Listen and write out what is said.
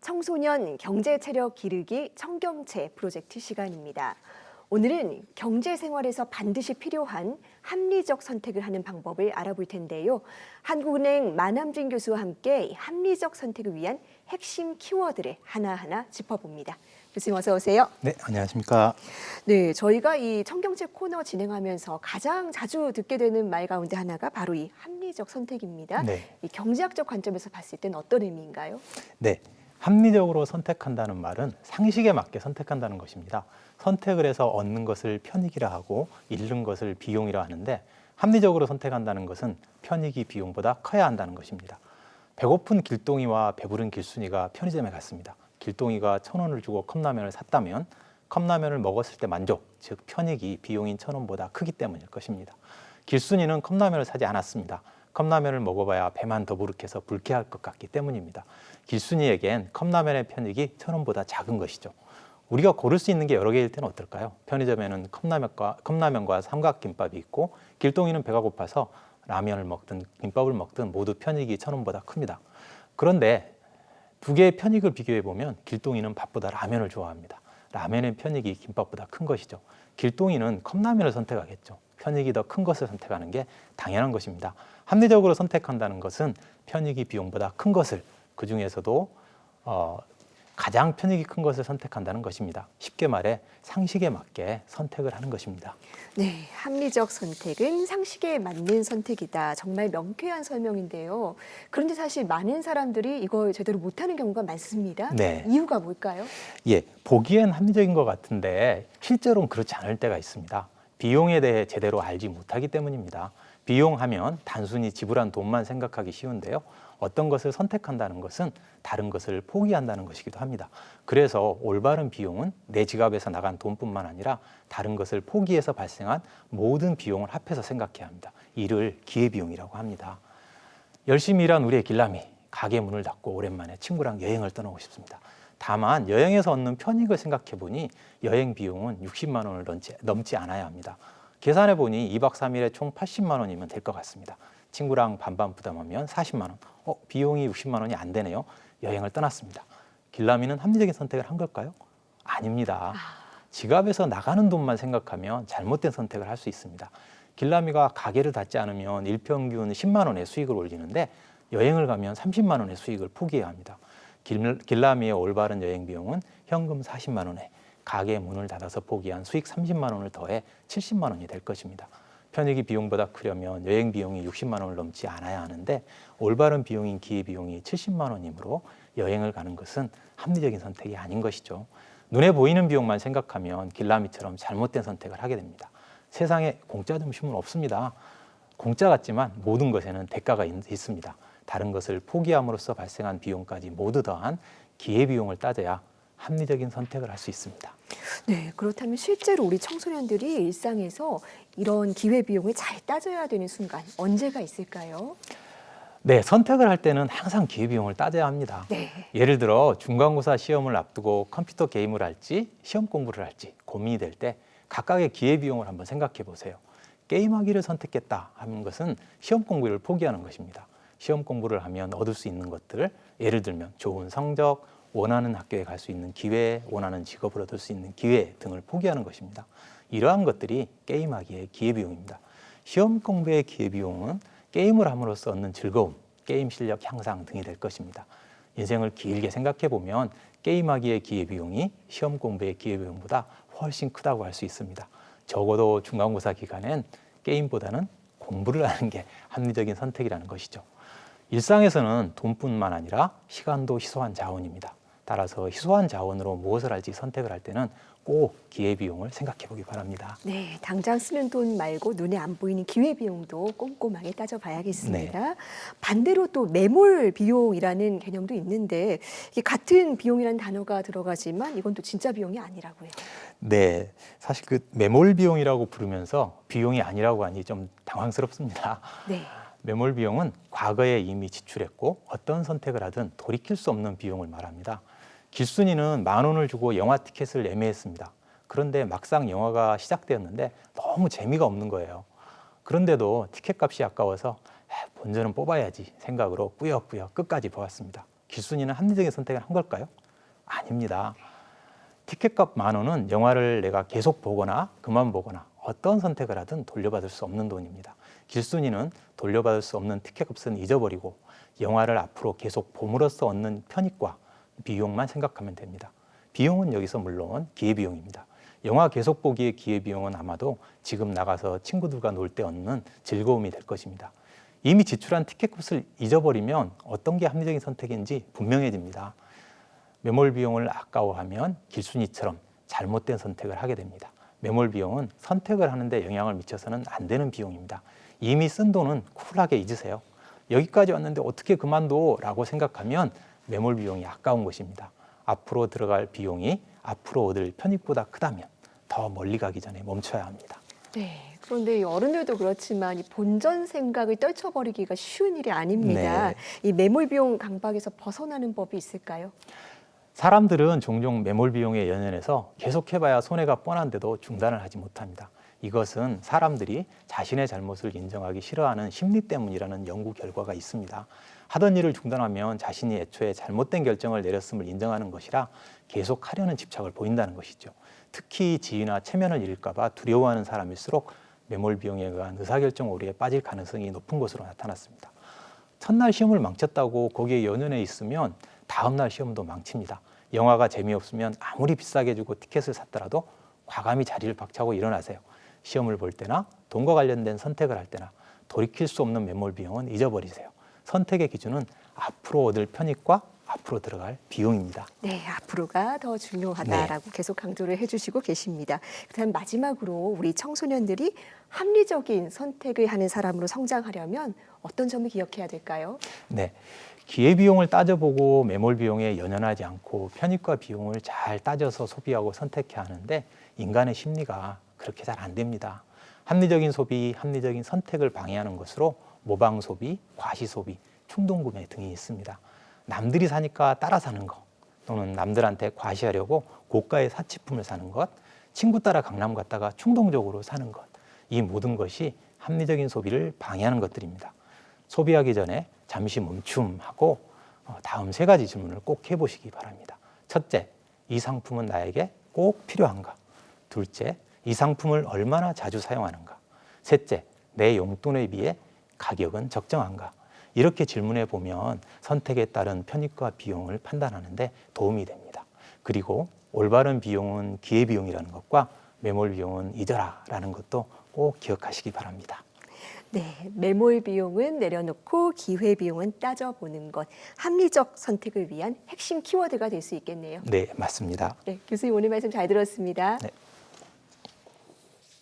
청소년 경제 체력 기르기 청경채 프로젝트 시간입니다. 오늘은 경제 생활에서 반드시 필요한 합리적 선택을 하는 방법을 알아볼 텐데요. 한국은행 만함진 교수와 함께 이 합리적 선택을 위한 핵심 키워드를 하나하나 짚어봅니다. 교수님 어서 오세요. 네, 안녕하십니까. 네, 저희가 이 청경채 코너 진행하면서 가장 자주 듣게 되는 말 가운데 하나가 바로 이 합리적 선택입니다. 네. 이 경제학적 관점에서 봤을 때는 어떤 의미인가요? 네. 합리적으로 선택한다는 말은 상식에 맞게 선택한다는 것입니다. 선택을 해서 얻는 것을 편익이라 하고 잃는 것을 비용이라 하는데 합리적으로 선택한다는 것은 편익이 비용보다 커야 한다는 것입니다. 배고픈 길동이와 배부른 길순이가 편의점에 갔습니다. 길동이가 천 원을 주고 컵라면을 샀다면 컵라면을 먹었을 때 만족, 즉 편익이 비용인 천 원보다 크기 때문일 것입니다. 길순이는 컵라면을 사지 않았습니다. 컵라면을 먹어봐야 배만 더부룩해서 불쾌할 것 같기 때문입니다. 길순이에겐 컵라면의 편익이 천 원보다 작은 것이죠. 우리가 고를 수 있는 게 여러 개일 때는 어떨까요? 편의점에는 컵라면과, 컵라면과 삼각김밥이 있고 길동이는 배가 고파서 라면을 먹든 김밥을 먹든 모두 편익이 천 원보다 큽니다. 그런데 두 개의 편익을 비교해 보면 길동이는 밥보다 라면을 좋아합니다. 라면의 편익이 김밥보다 큰 것이죠. 길동이는 컵라면을 선택하겠죠. 편익이 더 큰 것을 선택하는 게 당연한 것입니다. 합리적으로 선택한다는 것은 편익이 비용보다 큰 것을 그 중에서도 어, 가장 편익이 큰 것을 선택한다는 것입니다. 쉽게 말해 상식에 맞게 선택을 하는 것입니다. 네, 합리적 선택은 상식에 맞는 선택이다. 정말 명쾌한 설명인데요. 그런데 사실 많은 사람들이 이걸 제대로 못하는 경우가 많습니다. 네. 이유가 뭘까요? 예, 보기엔 합리적인 것 같은데 실제로는 그렇지 않을 때가 있습니다. 비용에 대해 제대로 알지 못하기 때문입니다. 비용하면 단순히 지불한 돈만 생각하기 쉬운데요. 어떤 것을 선택한다는 것은 다른 것을 포기한다는 것이기도 합니다. 그래서 올바른 비용은 내 지갑에서 나간 돈뿐만 아니라 다른 것을 포기해서 발생한 모든 비용을 합해서 생각해야 합니다. 이를 기회비용이라고 합니다. 열심히 일한 우리의 길람이 가게 문을 닫고 오랜만에 친구랑 여행을 떠나고 싶습니다. 다만 여행에서 얻는 편익을 생각해 보니 여행 비용은 60만 원을 넘지, 넘지 않아야 합니다. 계산해 보니 2박 3일에 총 80만 원이면 될 것 같습니다. 친구랑 반반 부담하면 40만 원. 어, 비용이 60만 원이 안 되네요. 여행을 떠났습니다. 길라미는 합리적인 선택을 한 걸까요? 아닙니다. 지갑에서 나가는 돈만 생각하면 잘못된 선택을 할 수 있습니다. 길라미가 가게를 닫지 않으면 일평균 10만 원의 수익을 올리는데 여행을 가면 30만 원의 수익을 포기해야 합니다. 길, 길라미의 올바른 여행 비용은 현금 40만 원에 가게 문을 닫아서 포기한 수익 30만 원을 더해 70만 원이 될 것입니다. 편익이 비용보다 크려면 여행 비용이 60만 원을 넘지 않아야 하는데 올바른 비용인 기회 비용이 70만 원이므로 여행을 가는 것은 합리적인 선택이 아닌 것이죠. 눈에 보이는 비용만 생각하면 길라미처럼 잘못된 선택을 하게 됩니다. 세상에 공짜 점심은 없습니다. 공짜 같지만 모든 것에는 대가가 있, 있습니다. 다른 것을 포기함으로써 발생한 비용까지 모두 더한 기회 비용을 따져야 합리적인 선택을 할 수 있습니다. 네, 그렇다면 실제로 우리 청소년들이 일상에서 이런 기회 비용을 잘 따져야 되는 순간 언제가 있을까요? 네, 선택을 할 때는 항상 기회 비용을 따져야 합니다. 네. 예를 들어 중간고사 시험을 앞두고 컴퓨터 게임을 할지 시험 공부를 할지 고민이 될 때 각각의 기회 비용을 한번 생각해 보세요. 게임하기를 선택했다 하는 것은 시험 공부를 포기하는 것입니다. 시험 공부를 하면 얻을 수 있는 것들을 예를 들면 좋은 성적, 원하는 학교에 갈 수 있는 기회, 원하는 직업을 얻을 수 있는 기회 등을 포기하는 것입니다. 이러한 것들이 게임하기의 기회비용입니다. 시험 공부의 기회비용은 게임을 함으로써 얻는 즐거움, 게임 실력 향상 등이 될 것입니다. 인생을 길게 생각해 보면 게임하기의 기회비용이 시험 공부의 기회비용보다 훨씬 크다고 할 수 있습니다. 적어도 중간고사 기간엔 게임보다는 공부를 하는 게 합리적인 선택이라는 것이죠. 일상에서는 돈뿐만 아니라 시간도 희소한 자원입니다. 따라서 희소한 자원으로 무엇을 할지 선택을 할 때는 꼭 기회비용을 생각해 보기 바랍니다. 네, 당장 쓰는 돈 말고 눈에 안 보이는 기회 비용도 꼼꼼하게 따져봐야겠습니다. 네. 반대로 또 매몰 비용이라는 개념도 있는데 같은 비용이라는 단어가 들어가지만 이건 또 진짜 비용이 아니라고요. 네, 사실 그 매몰 비용이라고 부르면서 비용이 아니라고 하니 좀 당황스럽습니다. 네. 매몰 비용은 과거에 이미 지출했고 어떤 선택을 하든 돌이킬 수 없는 비용을 말합니다. 길순이는 만 원을 주고 영화 티켓을 예매했습니다. 그런데 막상 영화가 시작되었는데 너무 재미가 없는 거예요. 그런데도 티켓 값이 아까워서 에, 본전은 뽑아야지 생각으로 꾸역꾸역 끝까지 보았습니다. 길순이는 합리적인 선택을 한 걸까요? 아닙니다. 티켓값 만 원은 영화를 내가 계속 보거나 그만 보거나 어떤 선택을 하든 돌려받을 수 없는 돈입니다. 길순이는 돌려받을 수 없는 티켓값은 잊어버리고 영화를 앞으로 계속 봄으로써 얻는 편익과 비용만 생각하면 됩니다. 비용은 여기서 물론 기회비용입니다. 영화 계속 보기의 기회비용은 아마도 지금 나가서 친구들과 놀 때 얻는 즐거움이 될 것입니다. 이미 지출한 티켓값을 잊어버리면 어떤 게 합리적인 선택인지 분명해집니다. 매몰 비용을 아까워하면 길순이처럼 잘못된 선택을 하게 됩니다. 매몰 비용은 선택을 하는데 영향을 미쳐서는 안 되는 비용입니다. 이미 쓴 돈은 쿨하게 잊으세요. 여기까지 왔는데 어떻게 그만둬? 라고 생각하면 매몰 비용이 아까운 것입니다. 앞으로 들어갈 비용이 앞으로 얻을 편익보다 크다면 더 멀리 가기 전에 멈춰야 합니다. 네. 그런데 이 어른들도 그렇지만 이 본전 생각을 떨쳐버리기가 쉬운 일이 아닙니다. 네. 이 매몰 비용 강박에서 벗어나는 법이 있을까요? 사람들은 종종 매몰 비용에 연연해서 계속해봐야 손해가 뻔한데도 중단을 하지 못합니다. 이것은 사람들이 자신의 잘못을 인정하기 싫어하는 심리 때문이라는 연구 결과가 있습니다. 하던 일을 중단하면 자신이 애초에 잘못된 결정을 내렸음을 인정하는 것이라 계속 하려는 집착을 보인다는 것이죠. 특히 지위나 체면을 잃을까봐 두려워하는 사람일수록 매몰 비용에 의한 의사결정 오류에 빠질 가능성이 높은 것으로 나타났습니다. 첫날 시험을 망쳤다고 거기에 연연해 있으면 다음날 시험도 망칩니다. 영화가 재미없으면 아무리 비싸게 주고 티켓을 샀더라도 과감히 자리를 박차고 일어나세요. 시험을 볼 때나 돈과 관련된 선택을 할 때나 돌이킬 수 없는 매몰 비용은 잊어버리세요. 선택의 기준은 앞으로 얻을 편익과 앞으로 들어갈 비용입니다. 네, 앞으로가 더 중요하다라고 계속 강조를 해주시고 계십니다. 그다음 마지막으로 우리 청소년들이 합리적인 선택을 하는 사람으로 성장하려면 어떤 점을 기억해야 될까요? 네. 기회 비용을 따져보고 매몰 비용에 연연하지 않고 편익과 비용을 잘 따져서 소비하고 선택해야 하는데 인간의 심리가 그렇게 잘 안 됩니다. 합리적인 소비, 합리적인 선택을 방해하는 것으로 모방 소비, 과시 소비, 충동 구매 등이 있습니다. 남들이 사니까 따라 사는 것 또는 남들한테 과시하려고 고가의 사치품을 사는 것, 친구 따라 강남 갔다가 충동적으로 사는 것, 이 모든 것이 합리적인 소비를 방해하는 것들입니다. 소비하기 전에 잠시 멈춤하고 어, 다음 세 가지 질문을 꼭 해보시기 바랍니다. 첫째, 이 상품은 나에게 꼭 필요한가? 둘째, 이 상품을 얼마나 자주 사용하는가? 셋째, 내 용돈에 비해 가격은 적정한가? 이렇게 질문해 보면 선택에 따른 편익과 비용을 판단하는데 도움이 됩니다. 그리고 올바른 비용은 기회비용이라는 것과 매몰 비용은 잊어라라는 것도 꼭 기억하시기 바랍니다. 네, 매몰 비용은 내려놓고 기회 비용은 따져보는 것, 합리적 선택을 위한 핵심 키워드가 될 수 있겠네요. 네, 맞습니다. 네, 교수님 오늘 말씀 잘 들었습니다. 네.